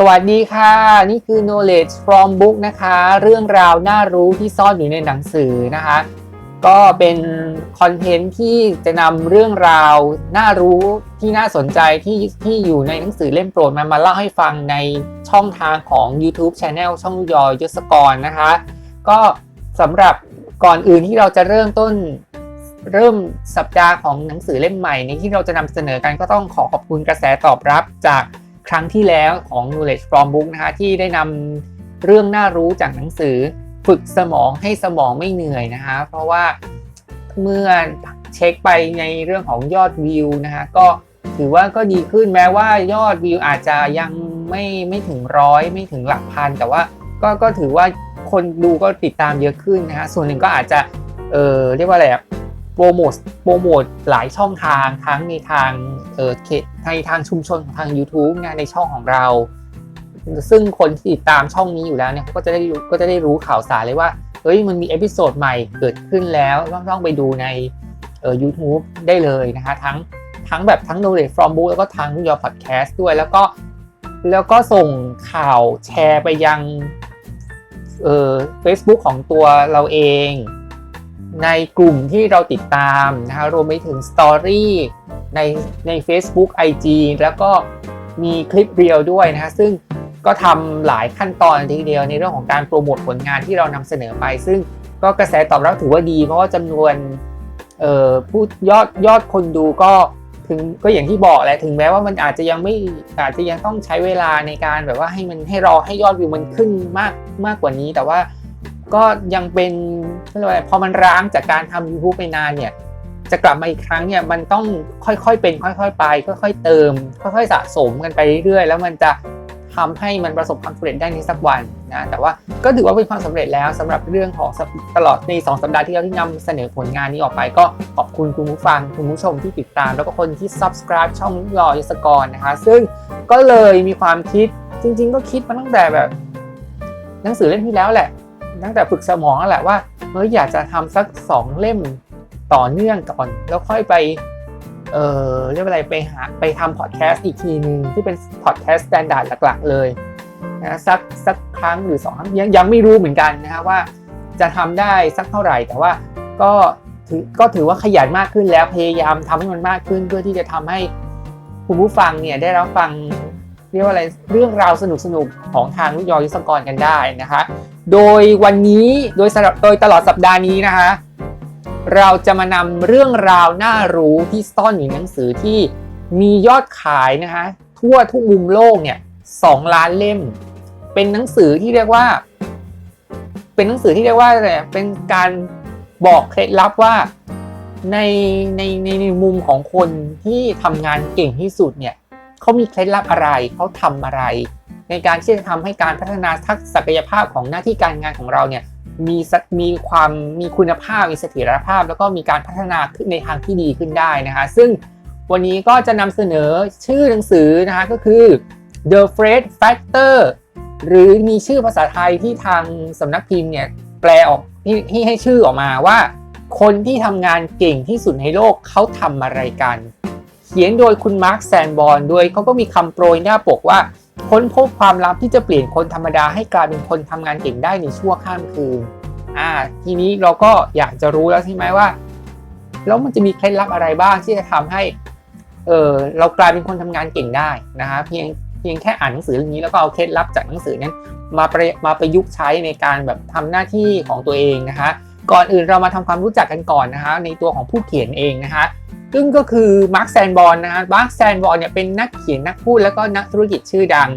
สวัสดีค่ะ นี่คือ knowledge from book นะคะ เรื่องราวน่ารู้ที่ซ่อนอยู่ในหนังสือนะคะ ก็เป็นคอนเทนต์ที่จะนำเรื่องราวน่ารู้ที่น่าสนใจที่ที่อยู่ในหนังสือเล่มโปรดมามาเล่าให้ฟังในช่องทางของ YouTube Channel ช่องยอยยศกรนะคะ ก็สำหรับก่อนอื่นที่เราจะเริ่มต้นเริ่มสัปดาห์ของหนังสือเล่มใหม่นี้ที่เราจะนำเสนอกันก็ต้องขอขอบคุณกระแสตอบรับจาก ครั้งที่แล้วของ Knowledge from Book นะคะที่ได้นำเรื่องน่ารู้จากหนังสือฝึกสมองให้สมองไม่เหนื่อยนะคะ เพราะว่าเมื่อเช็คไปในเรื่องของยอดวิวนะคะก็ถือว่าก็ดีขึ้นแม้ว่ายอดวิวอาจจะยังไม่ไม่ถึงร้อยไม่ถึงหลักพัน แต่ว่าก็ก็ถือว่าคนดูก็ติดตามเยอะขึ้นนะคะส่วนหนึ่งก็อาจจะเออเรียกว่าอะไรอะ โปรโมทโปรโมทหลายช่องทางทั้งในทางเออเขตในทางชุมชนของทาง YouTube นในช่องของเรา ซึ่งคนที่ติดตามช่องนี้อยู่แล้วเนี่ยก็จะได้ก็จะได้รู้ข่าวสารเลยว่าเฮ้ยมันมีเอพิโซดใหม่เกิดขึ้นแล้วต้องต้องไปดูในเอ่อ YouTube ได้เลยนะคะทั้งทั้งแบบทั้ง knowledge from book แล้วก็ทั้ง your podcast ด้วยแล้วก็แล้วก็ส่งข่าวแชร์ไปยังเอ่อ Facebook ของตัวเราเอง ในกลุ่มที่เราติดตามนะคะรวมไปถึงสตอรี่ในใน Facebook IG แล้วก็มีคลิปเรียวด้วยนะคะซึ่งก็ทำหลายขั้นตอนทีเดียวในเรื่องของการโปรโมทผลงานที่เรานำเสนอไป ซึ่งก็กระแสตอบรับถือว่าดี เพราะว่าจำนวนผู้ยอดยอดคนดูก็ถึงก็อย่างที่บอกแหละถึงแม้ว่ามันอาจจะยังไม่อาจจะยังต้องใช้เวลาในการแบบว่าให้มันให้รอให้ยอดวิวมันขึ้นมากมากกว่านี้ แต่ว่า ก็ยังเป็นเรียกว่าอะไรพอมันร้างจากการทำ YouTube ไปนานเนี่ย จะกลับมาอีกครั้งเนี่ยมันต้องค่อยๆเป็น ค่อยๆไป ค่อยๆเติม ค่อยๆสะสมกันไปเรื่อยๆ แล้วมันจะทำให้มันประสบความสำเร็จได้ในสักวันนะแต่ว่าก็ถือว่าเป็นความสำเร็จแล้วสำหรับเรื่องของตลอดใน 2 สัปดาห์ที่เราที่นำเสนอผลงานนี้ออกไป ก็ขอบคุณคุณผู้ฟังคุณผู้ชมที่ติดตาม แล้วก็คนที่ subscribe ช่องยอยศกรนะคะ ซึ่งก็เลยมีความคิดจริง ๆ ก็คิดมาตั้งแต่แบบ หนังสือเล่มที่แล้วแหละ ตั้งแต่ฝึกสมองนั่นแหละว่าเฮ้ยอยากจะทำสักสองเล่มต่อเนื่องก่อน แล้วค่อยไปเออเรียกว่าอะไรไปหาไปทำพอดแคสต์อีกทีหนึ่งที่เป็นพอดแคสต์สแตนดาร์ดหลัก ๆ เลยนะสักสักครั้งหรือสองครั้งยังยังไม่รู้เหมือนกันนะฮะว่าจะทำได้สักเท่าไหร่ แต่ว่าก็ถือก็ถือว่าขยันมากขึ้นแล้วพยายามทำให้มันมากขึ้นเพื่อที่จะทำให้คุณผู้ฟังเนี่ยได้รับฟัง เรียกว่าอะไรเรื่องราวสนุกๆของทางลูกยอยุสกรกันได้นะคะ โดยวันนี้โดยสำหรับโดยตลอดสัปดาห์นี้นะคะเราจะมานำเรื่องราวน่ารู้ที่ซ่อนอยู่ในหนังสือที่มียอดขายนะคะทั่วทุกมุมโลกเนี่ยสองล้านเล่ม เป็นหนังสือที่เรียกว่า เป็นหนังสือที่เรียกว่าอะไรเป็นการบอกเคล็ดลับว่าในในในในมุมของคนที่ทำงานเก่งที่สุดเนี่ย เขามีเคล็ดลับอะไร เขาทำอะไร ในการที่จะทำให้การพัฒนาทักษศักยภาพของหน้าที่การงานของเราเนี่ยมีสักมีความมีคุณภาพมีเสถียรภาพ แล้วก็มีการพัฒนาขึ้นในทางที่ดีขึ้นได้นะคะ ซึ่งวันนี้ก็จะนำเสนอชื่อหนังสือนะคะก็คือ The Fred Factor หรือมีชื่อภาษาไทยที่ทางสำนักพิมพ์เนี่ยแปลออกที่ให้ชื่อออกมาว่า คนที่ทำงานเก่งที่สุดในโลกเขาทำอะไรกัน ขียนโดยคุณมาร์คแซนบอร์นโดยเขาก็มีคำโปรยหน้าปกว่า ค้นพบความลับที่จะเปลี่ยนคนธรรมดาให้กลายเป็นคนทำงานเก่งได้ในชั่วข้ามคืนอ่าทีนี้เราก็อยากจะรู้แล้วใช่ไหมว่าแล้วมันจะมีเคล็ดลับอะไรบ้างที่จะทำให้เออเรากลายเป็นคนทำงานเก่งได้นะคะเพียงเพียงแค่อ่านหนังสือเรื่องนี้แล้วก็เอาเคล็ดลับจากหนังสือนั้นมาประมาประยุกต์ใช้ในการแบบทำหน้าที่ของตัวเองนะคะก่อนอื่นเรามาทำความรู้จักกันก่อนนะคะในตัวของผู้เขียนเองนะคะ ซึ่งก็คือมาร์คแซนบอลนะคะมาร์คแซนบอลเนี่ยเป็นนักเขียนนักพูดแล้วก็นักธุรกิจชื่อดัง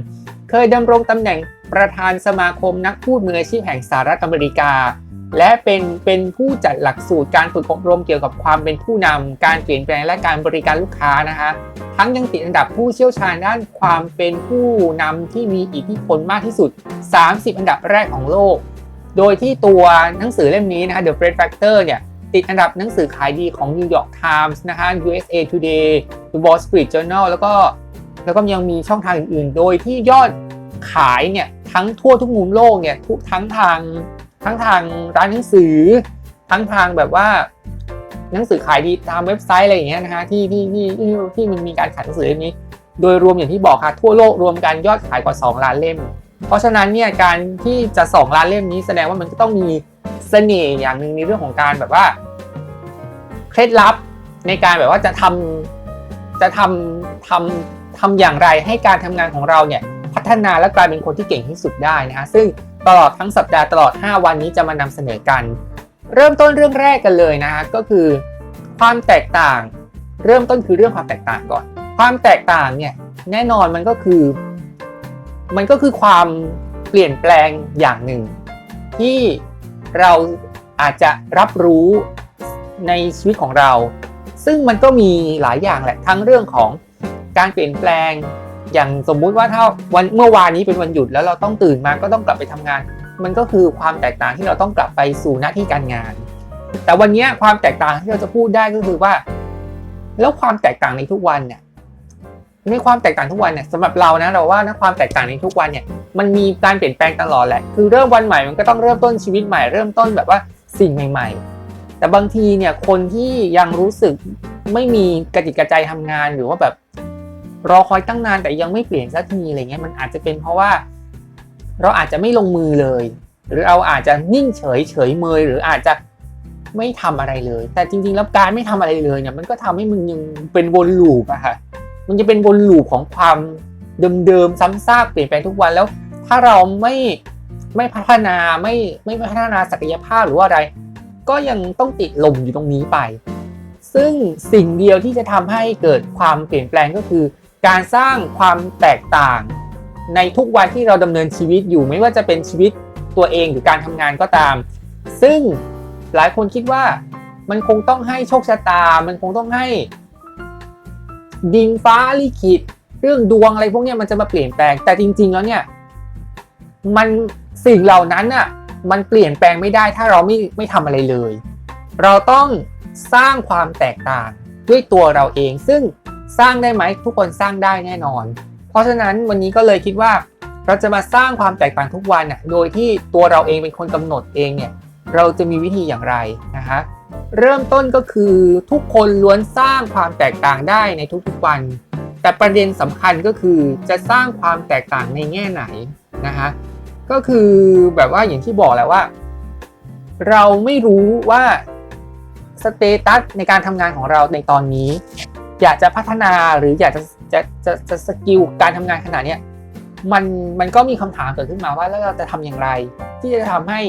เคยดำรงตำแหน่งประธานสมาคมนักพูดมืออาชีพแห่งสหรัฐอเมริกา และเป็นเป็นผู้จัดหลักสูตรการฝึกอบรมเกี่ยวกับความเป็นผู้นำการเปลี่ยนแปลงและการบริการลูกค้านะคะทั้งยังติดอันดับผู้เชี่ยวชาญด้านความเป็นผู้นำที่มีอิทธิพลมากที่สุด 30 อันดับแรกของโลก โดยที่ตัวหนังสือเล่มนี้นะคะ The Fred Factor เนี่ย ติดอันดับหนังสือขายดีของ New York Times นะคะ USA Today The Wall Street Journal แล้วก็แล้วก็ยังมีช่องทางอื่นๆ โดยที่ยอดขายเนี่ยทั้งทั่วทุกมุมโลกเนี่ยทุกทั้งทางทั้งทางร้านหนังสือ ทั้งทางแบบว่าหนังสือขายดีตามเว็บไซต์อะไรอย่างเงี้ยนะคะที่ที่ที่ที่ที่มันมีการขายหนังสือเล่มนี้ โดยรวมอย่างที่บอกค่ะทั่วโลกรวมกันยอดขายกว่า 2 ล้านเล่ม เพราะฉะนั้นเนี่ยการที่จะ 2 ล้านเล่มนี้แสดงว่ามันก็ต้องมี เสน่ห์อย่างหนึ่งในเรื่องของการแบบว่าเคล็ดลับในการแบบว่าจะทำจะทำทำทำอย่างไรให้การทำงานของเราเนี่ยพัฒนาและกลายเป็นคนที่เก่งที่สุดได้นะคะซึ่งตลอดทั้งสัปดาห์ตลอด 5 วันนี้จะมานำเสนอกัน เริ่มต้นเรื่องแรกกันเลยนะคะก็คือความแตกต่าง เริ่มต้นคือเรื่องความแตกต่างก่อน ความแตกต่างเนี่ยแน่นอนมันก็คือ มันก็คือความเปลี่ยนแปลงอย่างหนึ่ง ที่ เราอาจจะรับรู้ในชีวิตของเรา ซึ่งมันก็มีหลายอย่างแหละทั้งเรื่องของการเปลี่ยนแปลง อย่างสมมุติว่าถ้าวันเมื่อวานนี้เป็นวันหยุดแล้วเราต้องตื่นมาก็ต้องกลับไปทำงาน มันก็คือความแตกต่างที่เราต้องกลับไปสู่หน้าที่การงาน แต่วันนี้ความแตกต่างที่เราจะพูดได้ก็คือว่า แล้วความแตกต่างในทุกวันเนี่ย ในความแตกต่างทุกวันเนี่ยสำหรับเรานะเราว่านะความแตกต่างในทุกวันเนี่ยมันมีการเปลี่ยนแปลงตลอดแหละคือเริ่มวันใหม่มันก็ต้องเริ่มต้นชีวิตใหม่เริ่มต้นแบบว่าสิ่งใหม่ ๆ แต่บางทีเนี่ยคนที่ยังรู้สึกไม่มีกระจิตกระใจทำงานหรือว่าแบบรอคอยตั้งนานแต่ยังไม่เปลี่ยนสักทีอะไรเงี้ยมันอาจจะเป็นเพราะว่า เราอาจจะไม่ลงมือเลย หรือเราอาจจะนิ่งเฉยเฉยเมย หรืออาจจะไม่ทำอะไรเลย แต่จริงๆแล้วการไม่ทำอะไรเลยเนี่ยมันก็ทำให้มึงยังเป็นวนลูปอะค่ะ มันจะเป็นวนลูปของความเดิมๆซ้ำซากเปลี่ยนแปลงทุกวันแล้ว ถ้าเราไม่ไม่พัฒนาไม่ไม่พัฒนาศักยภาพหรือว่าอะไร ก็ยังต้องติดลมอยู่ตรงนี้ไป ซึ่งสิ่งเดียวที่จะทำให้เกิดความเปลี่ยนแปลงก็คือ การสร้างความแตกต่าง ในทุกวันที่เราดำเนินชีวิตอยู่ไม่ว่าจะเป็นชีวิตตัวเองหรือการทำงานก็ตาม ซึ่งหลายคนคิดว่ามันคงต้องให้โชคชะตา มันคงต้องให้ ดินฟ้าลิขิตเรื่องดวงอะไรพวกนี้มันจะมาเปลี่ยนแปลงแต่จริง ๆ แล้วเนี่ย มันสิ่งเหล่านั้นน่ะมันเปลี่ยนแปลงไม่ได้ถ้าเราไม่ไม่ทำอะไรเลย เราต้องสร้างความแตกต่างด้วยตัวเราเอง ซึ่งสร้างได้ไหมทุกคนสร้างได้แน่นอน เพราะฉะนั้นวันนี้ก็เลยคิดว่า เราจะมาสร้างความแตกต่างทุกวันน่ะโดยที่ตัวเราเองเป็นคนกำหนดเองเนี่ยเราจะมีวิธีอย่างไรนะคะ เริ่มต้นก็คือทุกคนล้วนสร้างความแตกต่างได้ในทุกๆวัน แต่ประเด็นสำคัญก็คือจะสร้างความแตกต่างในแง่ไหนนะคะก็คือแบบว่าอย่างที่บอกแหล้วว่า เราไม่รู้ว่าสเตตัสในการทำงานของเราในตอนนี้ อยากจะพัฒนาหรืออยากจะจะจะจะสกิลการทำงานขนาดนี้มันมันก็มีคำถามเกิดขึ้นมาว่าแล้วเราจะทำอย่างไร ที่จะทำให้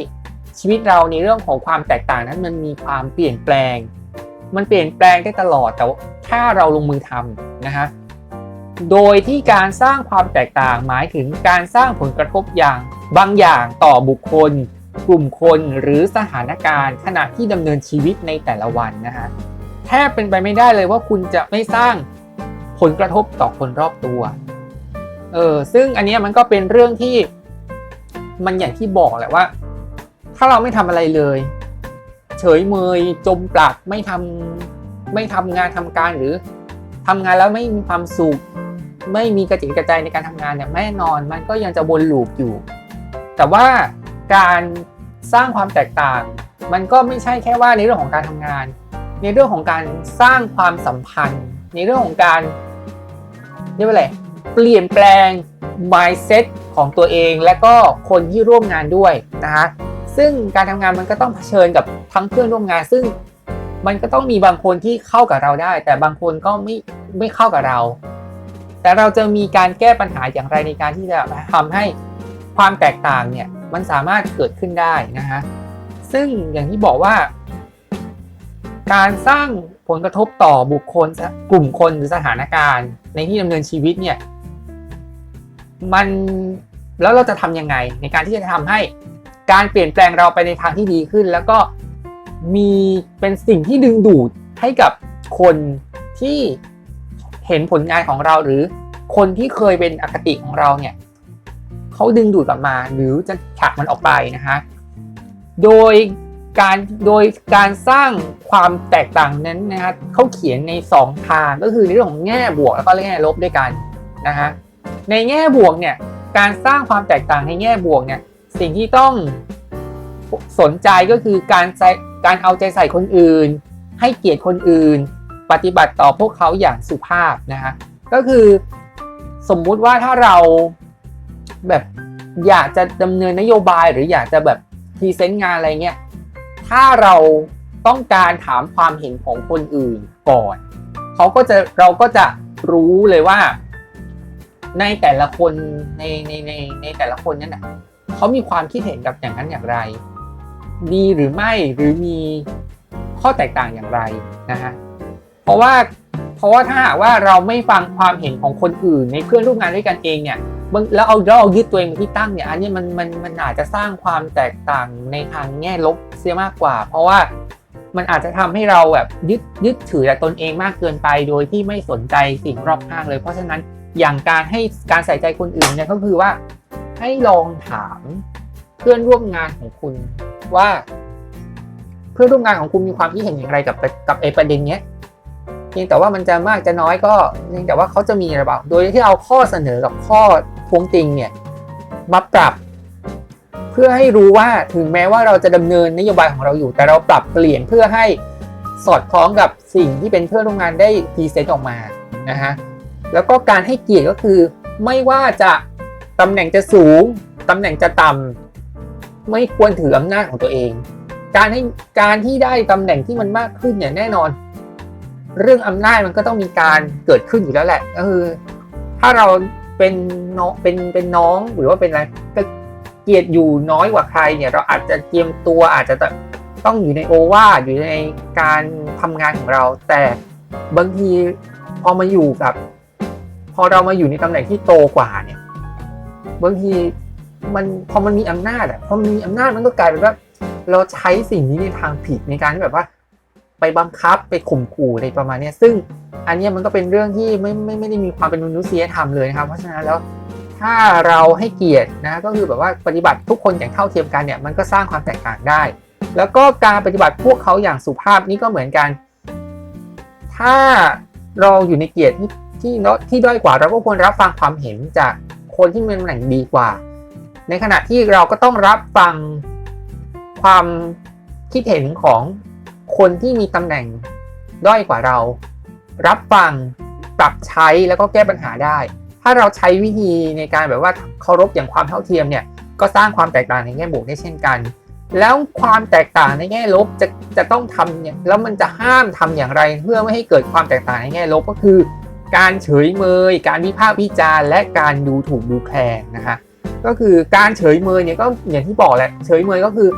ชีวิตเราในเรื่องของความแตกต่างนั้นมันมีความเปลี่ยนแปลง มันเปลี่ยนแปลงได้ตลอดแต่ถ้าเราลงมือทำนะฮะโดยที่การสร้างความแตกต่างหมายถึงการสร้างผลกระทบอย่างบางอย่างต่อบุคคล กลุ่มคนหรือสถานการณ์ ขณะที่ดำเนินชีวิตในแต่ละวันนะฮะแทบเป็นไปไม่ได้เลยว่าคุณจะไม่สร้างผลกระทบต่อคนรอบตัวเออซึ่งอันนี้มันก็เป็นเรื่องที่มันอย่างที่บอกแหละว่า ถ้าเราไม่ทำอะไรเลย เฉยเมยจมปลักไม่ทำไม่ทำงานทำการหรือทำงานแล้วไม่มีความสุขไม่มีกระจิตกระใจในการทำงานเนี่ยแน่นอนมันก็ยังจะวนลูปอยู่ แต่ว่าการสร้างความแตกต่าง มันก็ไม่ใช่แค่ว่าในเรื่องของการทำงาน ในเรื่องของการสร้างความสัมพันธ์ ในเรื่องของการเรียกว่าอะไรเปลี่ยนแปลง mindset ของตัวเองและก็คนที่ร่วมงานด้วยนะคะ ซึ่งการทำงานมันก็ต้องเผชิญกับทั้งเพื่อนร่วมงาน ซึ่งมันก็ต้องมีบางคนที่เข้ากับเราได้ แต่บางคนก็ไม่ไม่เข้ากับเรา แต่เราจะมีการแก้ปัญหาอย่างไรในการที่จะทำให้ความแตกต่างเนี่ยมันสามารถเกิดขึ้นได้นะฮะซึ่งอย่างที่บอกว่า การสร้างผลกระทบต่อบุคคลกลุ่มคนหรือสถานการณ์ ในที่ดำเนินชีวิตเนี่ยมันแล้วเราจะทำยังไงในการที่จะทำให้ การเปลี่ยนแปลงเราไปในทางที่ดีขึ้น แล้วก็มีเป็นสิ่งที่ดึงดูดให้กับคนที่เห็นผลงานของเราหรือคนที่เคยเป็นอคติของเราเนี่ยเขาดึงดูดกลับมาหรือจะผลักมันออกไปนะฮะโดยการโดยการสร้างความแตกต่างนั้นนะฮะเขาเขียนใน 2 ทางก็คือในเรื่องของแง่บวกแล้วก็แง่ลบด้วยกันนะฮะในแง่บวกเนี่ยการสร้างความแตกต่างในแง่บวกเนี่ย สิ่งที่ต้องสนใจก็คือการใการเอาใจใส่คนอื่น ให้เกียรติคนอื่น ปฏิบัติต่อพวกเขาอย่างสุภาพนะฮะก็คือสมมุติว่าถ้าเราแบบอยากจะดำเนินนโยบายหรืออยากจะแบบพรีเซนต์งานอะไรเงี้ยถ้าเราต้องการถามความเห็นของคนอื่นก่อนเขาก็จะเราก็จะรู้เลยว่า ในแต่ละคนในในในในแต่ละคนนั่นน่ะ เขามีความคิดเห็นกับอย่างนั้นอย่างไร ดีหรือไม่หรือมีข้อแตกต่างอย่างไรนะฮะเพราะว่าเพราะว่าถ้าหากว่าเราไม่ฟังความเห็นของคนอื่นในเพื่อนร่วมงานด้วยกันเองเนี่ยแล้วเอาแล้วเอายึดตัวเองเป็นที่ตั้งเนี่ยอันนี้มันมันมันอาจจะสร้างความแตกต่างในทางแง่ลบเสียมากกว่า เพราะว่ามันอาจจะทำให้เราแบบยึดยึดถือแต่ตนเองมากเกินไป โดยที่ไม่สนใจสิ่งรอบข้างเลย เพราะฉะนั้นอย่างการให้การใส่ใจคนอื่นเนี่ยก็คือว่า ให้ลองถามเพื่อนร่วมงานของคุณว่า เพื่อนร่วมงานของคุณมีความคิดเห็นอย่างไรกับกับไอประเด็นเนี้ยเพียงแต่ว่ามันจะมากจะน้อยก็เพียงแต่ว่าเขาจะมีอะไรบ้าโดยที่เอาข้อเสนอกับข้อท้วงติงเนี่ยมาปรับ เพื่อให้รู้ว่าถึงแม้ว่าเราจะดำเนินนโยบายของเราอยู่ แต่เราปรับเปลี่ยนเพื่อให้สอดคล้องกับสิ่งที่เป็นเพื่อนร่วมงานได้พรีเซนต์ออกมานะฮะแล้วก็การให้เกียรติก็คือไม่ว่าจะ ตำแหน่งจะสูง ตำแหน่งจะต่ำไม่ควรถืออำนาจของตัวเอง การให้การที่ได้ตำแหน่งที่มันมากขึ้นเนี่ยแน่นอน เรื่องอำนาจมันก็ต้องมีการเกิดขึ้นอยู่แล้วแหละก็คือ ถ้าเราเป็นน้องเป็นเป็นน้องหรือว่าเป็นอะไรก็เกียรติอยู่น้อยกว่าใครเนี่ย เราอาจจะเตรียมตัวอาจจะต้องอยู่ในโอวาอยู่ในการทำงานของเรา แต่บางทีพอมาอยู่กับ พอเรามาอยู่ในตำแหน่งที่โตกว่าเนี่ย บางทีมันพอมันมีอำนาจอะพอมีอำนาจมันก็กลายเป็นว่า เราใช้สิ่งนี้ในทางผิดในการที่แบบว่า ไปบังคับไปข่มขู่อะไรประมาณนี้ซึ่งอันนี้มันก็เป็นเรื่องที่ไม่ไม่ไม่ได้มีความเป็นมนุษยธรรมเลยนะครับ เพราะฉะนั้นแล้วถ้าเราให้เกียรตินะก็คือแบบว่าปฏิบัติทุกคนอย่างเท่าเทียมกันเนี่ยมันก็สร้างความแตกต่างได้ แล้วก็การปฏิบัติพวกเขาอย่างสุภาพนี่ก็เหมือนกัน ถ้าเราอยู่ในเกียรติที่ที่ด้อยกว่าเราก็ควรรับฟังความเห็นจาก คนที่มีตำแหน่งดีกว่า ในขณะที่เราก็ต้องรับฟังความคิดเห็นของคนที่มีตำแหน่งด้อยกว่าเรา รับฟังปรับใช้แล้วก็แก้ปัญหาได้ ถ้าเราใช้วิธีในการแบบว่าเคารพอย่างความเท่าเทียมเนี่ยก็สร้างความแตกต่างในแง่บวกได้เช่นกัน แล้วความแตกต่างในแง่ลบจะจะต้องทำเนี่ยแล้วมันจะห้ามทำอย่างไร เพื่อไม่ให้เกิดความแตกต่างในแง่ลบก็คือ การเฉยเมย การวิพากษ์วิจารณ์และการดูถูกดูแคลนนะคะก็คือการเฉยเมยเนี่ยก็อย่างที่บอกแหละเฉยเมยก็คือ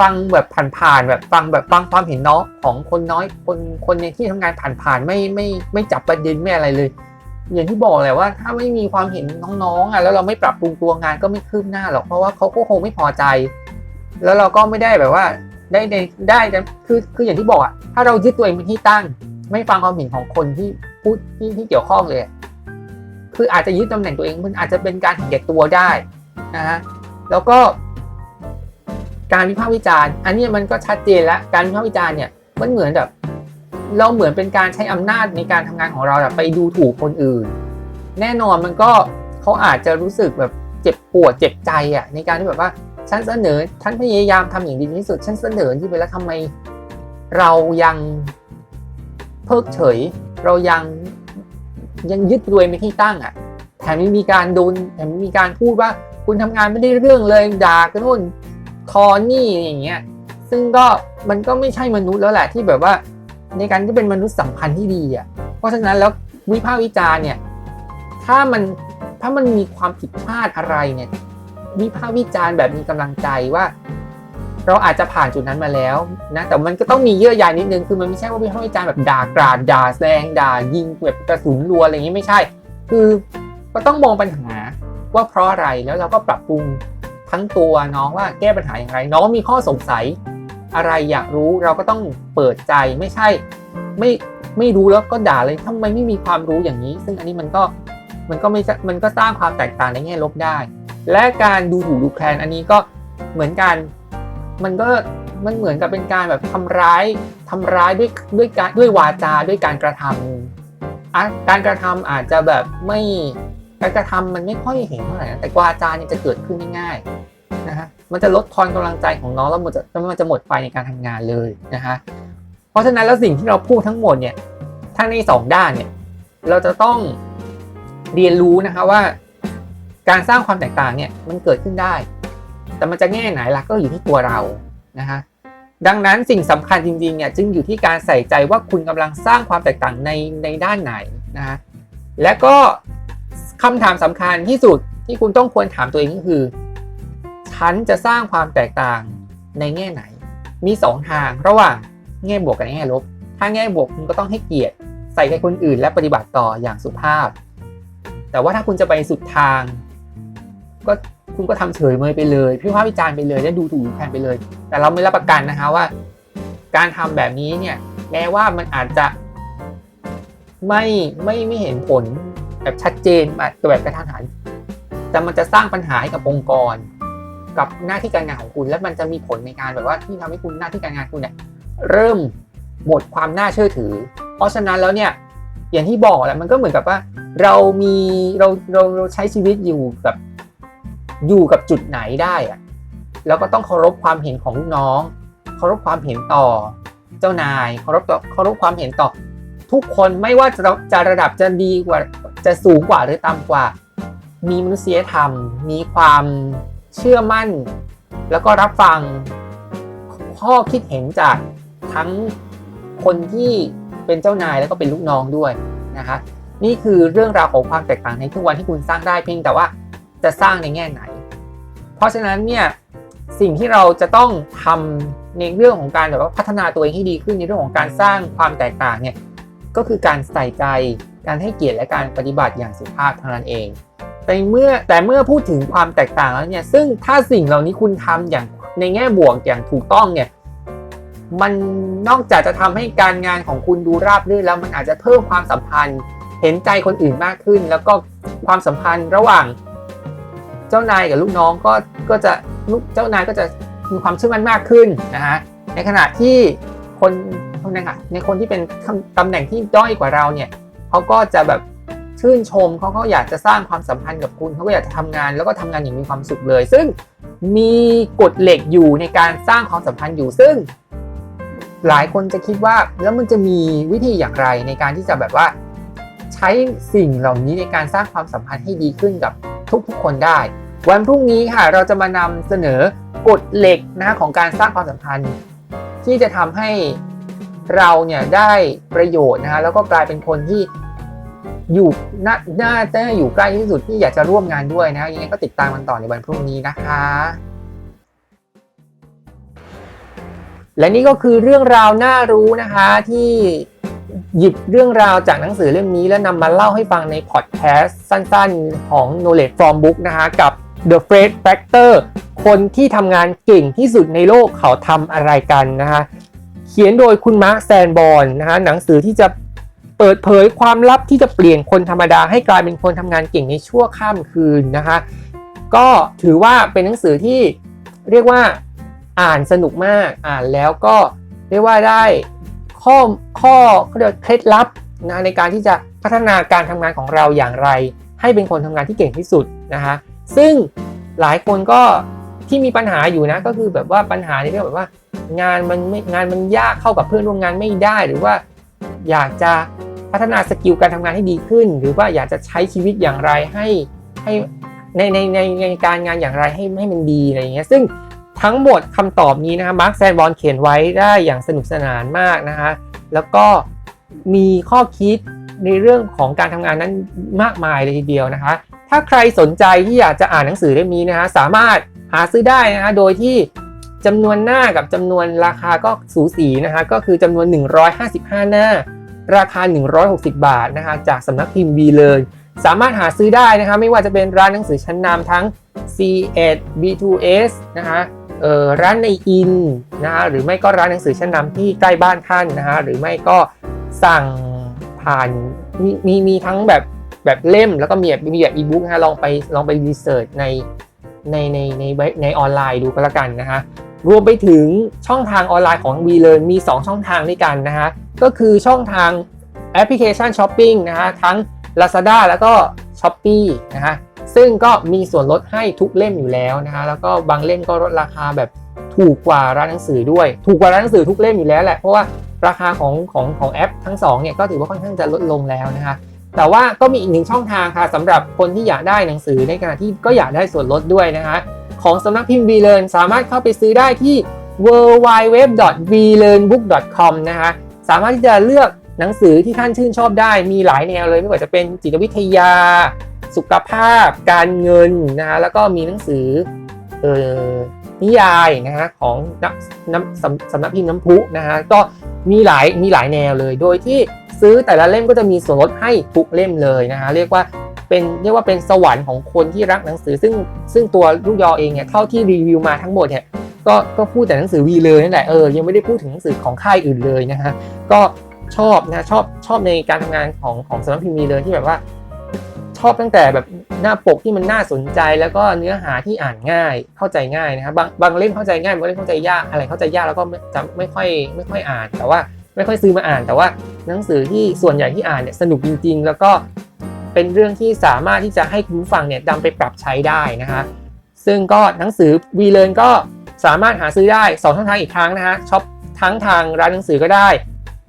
ฟังแบบผ่านๆแบบฟังแบบฟังความเห็นน้องของคนน้อยคนคนในที่ทำงานผ่านๆไม่ไม่ไม่จับประเด็นไม่อะไรเลย อย่างที่บอกแหละว่า ถ้าไม่มีความเห็นน้องๆอะแล้วเราไม่ปรับปรุงตัวงานก็ไม่คืบหน้าหรอกเพราะว่าเขาก็คงไม่พอใจ แล้วเราก็ไม่ได้แบบว่าได้ได้ได้คือคืออย่างที่บอกอะถ้าเรายึดตัวเองเป็นที่ตั้ง ไม่ฟังความเห็นของคนที่ พูดที่ที่เกี่ยวข้องเลย คืออาจจะยึดตำแหน่งตัวเองมันอาจจะเป็นการเห็นแก่ตัวได้นะฮะแล้วก็การวิพากษ์วิจารณ์ อันนี้มันก็ชัดเจนแล้วการวิพากษ์วิจารณ์เนี่ยมันเหมือนแบบ เราเหมือนเป็นการใช้อำนาจในการทำงานของเราแบบไปดูถูกคนอื่น แน่นอนมันก็เขาอาจจะรู้สึกแบบเจ็บปวดเจ็บใจอะในการที่แบบว่าฉันเสนอฉันพยายามทำอย่างดีที่สุดฉันเสนอที่ไปแล้วทำไม เรายังเพิกเฉย เรายังยังยึดตัวเองเป็นที่ตั้งอะแถมมีการโดนแถมมีการพูดว่าคุณทำงานไม่ได้เรื่องเลยด่ากันนู่นคอนี่อย่างเงี้ยซึ่งก็มันก็ไม่ใช่มนุษย์แล้วแหละที่แบบว่า ในการที่เป็นมนุษย์สัมพันธ์ที่ดีอะเพราะฉะนั้นแล้ววิพากษ์วิจารณ์เนี่ยถ้ามันถ้ามันมีความผิดพลาดอะไรเนี่ยวิพากษ์วิจารณ์แบบมีกำลังใจว่า เราอาจจะผ่านจุดนั้นมาแล้วนะแต่มันก็ต้องมีเยื่อใยนิดนึงคือมันไม่ใช่ว่าวิพากษ์วิจารณ์แบบด่ากราดด่าแซงด่ายิงแบบกระสุนรัวอะไรอย่างนี้ไม่ใช่ คือก็ต้องมองปัญหาว่าเพราะอะไรแล้วเราก็ปรับปรุงทั้งตัวน้องว่าแก้ปัญหาอย่างไร น้องมีข้อสงสัยอะไรอยากรู้เราก็ต้องเปิดใจไม่ใช่ไม่ไม่รู้แล้วก็ด่าเลยทำไมไม่มีความรู้อย่างนี้ ซึ่งอันนี้มันก็มันก็ไม่มันก็สร้างความแตกต่างในแง่ลบได้ และการดูถูกดูแคลนอันนี้ก็เหมือนกัน มันก็มันเหมือนกับเป็นการแบบทำร้ายทำร้ายด้วยด้วยการด้วยวาจาด้วยการกระทำอะการกระทำอาจจะแบบไม่การกระทำมันไม่ค่อยเห็นเท่าไหร่นะแต่วาจาเนี่ยจะเกิดขึ้นง่ายๆนะฮะมันจะลดทอนกำลังใจของน้องแล้วมันจะมันจะหมดไฟในการทำงานเลยนะฮะเพราะฉะนั้นแล้วสิ่งที่เราพูดทั้งหมดเนี่ยทั้งในสองด้านเนี่ยเราจะต้องเรียนรู้นะคะว่า การสร้างความแตกต่างเนี่ยมันเกิดขึ้นได้ แต่มันจะแง่ไหนล่ะก็อยู่ที่ตัวเรานะคะดังนั้นสิ่งสำคัญจริงๆเนี่ยจึงอยู่ที่การใส่ใจว่าคุณกำลังสร้างความแตกต่างในในด้านไหนนะคะและก็คำถามสำคัญที่สุดที่คุณต้องควรถามตัวเองก็คือ ฉันจะสร้างความแตกต่างในแง่ไหน มีสองทางระหว่างแง่บวกกับแง่ลบ ถ้าแง่บวกคุณก็ต้องให้เกียรติ ใส่ใจคนอื่นและปฏิบัติต่ออย่างสุภาพ แต่ว่าถ้าคุณจะไปสุดทาง ก็คุณก็ทำเฉยเมยไปเลยพิพากษ์วิจารณ์ไปเลยและดูถูกดูแคลนไปเลย แต่เราไม่รับประกันนะคะว่า การทำแบบนี้เนี่ยแม้ว่ามันอาจจะไม่ไม่ไม่เห็นผลแบบชัดเจนแบบกระทันหันแต่มันจะสร้างปัญหาให้กับองค์กร กับหน้าที่การงานของคุณ และมันจะมีผลในการแบบว่าที่ทำให้คุณหน้าที่การงานคุณเนี่ยเริ่มหมดความน่าเชื่อถือ เพราะฉะนั้นแล้วเนี่ยอย่างที่บอกแหละมันก็เหมือนกับว่า เรามีเราเราเราใช้ชีวิตอยู่กับ อยู่กับจุดไหนได้อะแล้วก็ต้องเคารพความเห็นของลูกน้อง เคารพความเห็นต่อ เจ้านาย เคารพต่อเคารพความเห็นต่อ ทุกคนไม่ว่าจะจะระดับจะดีกว่าจะสูงกว่าหรือต่ำกว่า มีมนุษยธรรม มีความเชื่อมั่น แล้วก็รับฟังข้อคิดเห็นจากทั้งคนที่เป็นเจ้านายแล้วก็เป็นลูกน้องด้วยนะคะนี่คือเรื่องราวของความแตกต่างในทุกวันที่คุณสร้างได้เพียงแต่ว่าจะสร้างในแง่ไหน ราะฉะนั้นเนี่ยสิ่งที่เราจะต้องทำในเรื่องของการแบบว่าพัฒนาตัวเองให้ดีขึ้นในเรื่องของการสร้างความแตกต่างเนี่ยก็คือการใส่ใจการให้เกียรติและการปฏิบัติอย่างสุภาพเท่านั้นเอง แต่เมื่อแต่เมื่อพูดถึงความแตกต่างแล้วเนี่ยซึ่งถ้าสิ่งเหล่านี้คุณทำอย่างในแง่บวกอย่างถูกต้องเนี่ยมันนอกจากจะทำให้การงานของคุณดูราบรื่นแล้วมันอาจจะเพิ่มความสัมพันธ์ เห็นใจคนอื่นมากขึ้น แล้วก็ความสัมพันธ์ระหว่าง เจ้านายกับลูกน้องก็ก็จะลูกเจ้านายก็จะมีความเชื่อมั่นมากขึ้นนะฮะในขณะที่คนคนนะคะในคนที่เป็นตำแหน่งที่ด้อยกว่าเราเนี่ยเขาก็จะแบบชื่นชมเขาก็อยากจะสร้างความสัมพันธ์กับคุณเขาก็อยากจะทำงานแล้วก็ทำงานอย่างมีความสุขเลย ซึ่งมีกฎเหล็กอยู่ในการสร้างความสัมพันธ์อยู่ซึ่ง หลายคนจะคิดว่าแล้วมันจะมีวิธีอย่างไรในการที่จะแบบว่า ใช้สิ่งเหล่านี้ในการสร้างความสัมพันธ์ให้ดีขึ้นกับ ทุกๆคนได้ วันพรุ่งนี้ค่ะเราจะมานำเสนอกฎเหล็กนะของการสร้างความสัมพันธ์ ที่จะทำให้เราเนี่ยได้ประโยชน์นะคะแล้วก็กลายเป็นคนที่อยู่หน้าหน้าแต่อยู่ใกล้ที่สุดที่อยากจะร่วมงานด้วยนะยังไงก็ติดตามมันต่อในวันพรุ่งนี้นะคะ และนี่ก็คือเรื่องราวน่ารู้นะคะที่ หยิบเรื่องราวจากหนังสือเล่มนี้แล้วนำมาเล่าให้ฟังในพอดแคสต์สั้นๆ ของ Knowledge from Book นะคะกับ The f r e d Factor คนที่ทำงานเก่งที่สุดในโลกเขาทำอะไรกันนะคะเขียนโดยคุณมาร์คแซนบอลนะคะหนังสือที่จะเปิดเผยความลับที่จะเปลี่ยนคนธรรมดาให้กลายเป็นคนทำงานเก่งในชั่วข้ามคืนนะคะก็ถือว่าเป็นหนังสือที่เรียกว่าอ่านสนุกมากอ่านแล้วก็เรียกว่าได้ ข้อข้อเขาเรียกเคล็ดลับนะในการที่จะพัฒนาการทำงานของเราอย่างไร ให้เป็นคนทำงานที่เก่งที่สุดนะคะซึ่งหลายคนก็ที่มีปัญหาอยู่นะก็คือแบบว่าปัญหาในเรื่องแบบว่างานมันไม่งานมันยากเข้ากับเพื่อนร่วมงานไม่ได้หรือว่าอยากจะพัฒนาสกิลการทำงานให้ดีขึ้น หรือว่าอยากจะใช้ชีวิตอย่างไรให้ให้ในในในในการงานอย่างไรให้ให้มันดีอะไรอย่างเงี้ยซึ่ง ทั้งหมดคำตอบนี้นะคะมาร์คแซนบอลเขียนไว้ได้อย่างสนุกสนานมากนะคะแล้วก็มีข้อคิดในเรื่องของการทำงานนั้นมากมายเลยทีเดียวนะคะ ถ้าใครสนใจที่อยากจะอ่านหนังสือเล่มนี้นะคะสามารถหาซื้อได้นะคะโดยที่จำนวนหน้ากับจำนวนราคาก็สูสีนะคะก็คือจำนวน 155 หน้า ราคา 160 บาทนะคะจากสำนักพิมพ์ V เลย สามารถหาซื้อได้นะคะไม่ว่าจะเป็นร้านหนังสือชั้นนำทั้ง C1 B2S นะคะ เอ่อร้านในอินนะคะหรือไม่ก็ร้านหนังสือชั้นนำที่ใกล้บ้านท่านนะคะหรือไม่ก็สั่งผ่านมีมีมีทั้งแบบแบบเล่มแล้วก็มีแบบมีแบบอีบุ๊กนะฮะลองไปลองไปรีเสิร์ชในในในในในออนไลน์ดูก็แล้วกันนะคะรวมไปถึงช่องทางออนไลน์ของ v l e a r n มี 2 ช่องทางด้วยกันนะคะก็คือช่องทางแอปพลิเคชันช้อปปิ้งนะคะทั้ง Lazada แล้วก็ s h อ p e e นะคะ ซึ่งก็มีส่วนลดให้ทุกเล่มอยู่แล้วนะคะแล้วก็บางเล่มก็ลดราคาแบบถูกกว่าร้านหนังสือด้วย ถูกกว่าร้านหนังสือทุกเล่มอยู่แล้วแหละเพราะว่าราคาของของของแอปทั้งสองเนี่ยก็ถือว่าค่อนข้างจะลดลงแล้วนะคะแต่ว่าก็มีอีกหนึ่งช่องทางค่ะสำหรับคนที่อยากได้หนังสือในขณะที่ก็อยากได้ส่วนลดด้วยนะคะของสำนักพิมพ์ VLearn สามารถเข้าไปซื้อได้ที่ www.vlearnbook.com นะคะสามารถที่จะเลือกหนังสือที่ท่านชื่นชอบได้มีหลายแนวเลยไม่ว่าจะเป็นจิตวิทยา สุขภาพ การเงินนะคะแล้วก็มีหนังสือเอ่อนิยายนะฮะของนักน้ำสำสำนักพิมพ์น้ำพุนะฮะก็มีหลายมีหลายแนวเลย โดยที่ซื้อแต่ละเล่มก็จะมีส่วนลดให้ทุกเล่มเลยนะฮะเรียกว่าเป็นเรียกว่าเป็นสวรรค์ของคนที่รักหนังสือ ซึ่งซึ่งตัวลูกยอเองเนี่ยเท่าที่รีวิวมาทั้งหมดเนี่ยก็ก็พูดแต่หนังสือวีเลยนั่นแหละเออยังไม่ได้พูดถึงหนังสือของค่ายอื่นเลยนะฮะก็ชอบนะชอบชอบในการทำงานของของสำนักพิมพ์วีเลยที่แบบว่า ชอบตั้งแต่แบบหน้าปกที่มันน่าสนใจ แล้วก็เนื้อหาที่อ่านง่าย เข้าใจง่ายนะครับบางบางเล่มเข้าใจง่ายบางเล่มเข้าใจยากอะไรเข้าใจยากแล้วก็จะไม่ค่อยไม่ค่อยอ่าน แต่ว่าไม่ค่อยซื้อมาอ่าน แต่ว่าหนังสือที่ส่วนใหญ่ที่อ่านเนี่ยสนุกจริง ๆ แล้วก็เป็นเรื่องที่สามารถที่จะให้คุณฟังเนี่ยนำไปปรับใช้ได้นะคะซึ่งก็หนังสือ v l e a r n ก็สามารถหาซื้อได้สองช่องทางอีกครั้งนะฮะช็อปทั้งทางร้านหนังสือก็ได้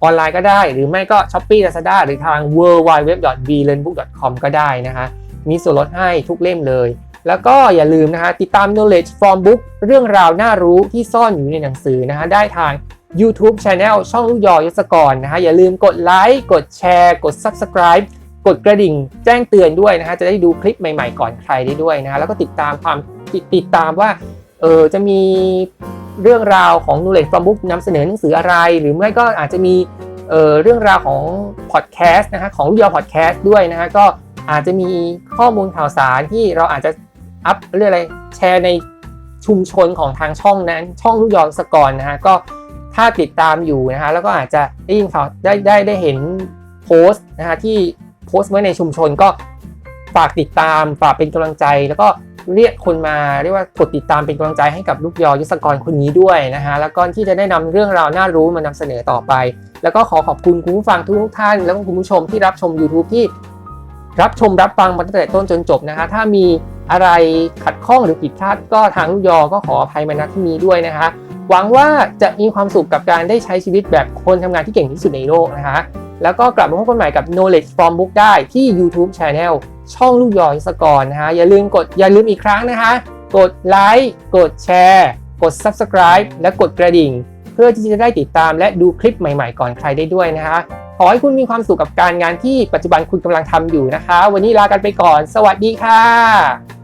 ออนไลน์ก็ได้ หรือไม่ก็ s h อ p e e Lazada หรือทาง w w w v l e a r n b o o k c o m ก็ได้นะคะ มีส่วนลดให้ทุกเล่มเลย แล้วก็อย่าลืมนะคะติดตาม knowledge from book เรื่องราวน่ารู้ที่ซ่อนอยู่ในหนังสือนะคะได้ทาง YouTube Channel ช่องลูกยอยศกรนะคะอย่าลืมกดไลค์กดแชร์ กด Subscribe กดกระดิ่งแจ้งเตือนด้วยนะคะจะได้ดูคลิปใหม่ๆก่อนใครได้ด้วยนะคะแล้วก็ติดตามความติดตามว่าเออจะมี เรื่องราวของ knowledge from book นำเสนอหนังสืออะไร หรือไม่ก็อาจจะมีเเรื่องราวของพอดแคสต์นะคะของลูกยอพอดแคสต์ด้วยนะคะก็อาจจะมีข้อมูลข่าวสารที่เราอาจจะอัพเรื่องอะไรแชร์ในชุมชนของทางช่องนั้น ช่องลูกยอสกรนะฮะก็ถ้าติดตามอยู่นะคะแล้วก็อาจจะได้ยินข่าวได้ได้ได้เห็นโพสต์นะฮะที่โพสต์ไว้ในชุมชนก็ฝากติดตามฝากเป็นกำลังใจแล้วก็ เรียกคนมาเรียกว่ากดติดตามเป็นกำลังใจให้กับลูกยอยุศกรคนนี้ด้วยนะฮะแล้วก็ที่จะได้นำเรื่องราวน่ารู้มานำเสนอต่อไป แล้วก็ขอขอบคุณคุณผู้ฟังทุกท่าน แล้วก็คุณผู้ชมที่รับชม YouTube ที่รับชมรับฟังมาตั้งแต่ต้นจนจบนะคะถ้ามีอะไรขัดข้องหรือผิดพลาดก็ทางลูกยอก็ขออภัยมาณที่นี้ด้วยนะคะหวังว่าจะมีความสุขกับการได้ใช้ชีวิตแบบคนทำงานที่เก่งที่สุดในโลกนะคะแล้วก็กลับมาพบกันใหม่กับ knowledge from book ได้ที่ YouTube Channel ช่องลูกยอยสกรนะคะอย่าลืมกดอย่าลืมอีกครั้งนะคะ กดไลค์กดแชร์กด Subscribe และกดกระดิ่ง เพื่อที่จะได้ติดตามและดูคลิปใหม่ๆ ก่อนใครได้ด้วยนะคะขอให้คุณมีความสุขกับการงานที่ปัจจุบันคุณกำลังทำอยู่นะคะ วันนี้ลากันไปก่อน สวัสดีค่ะ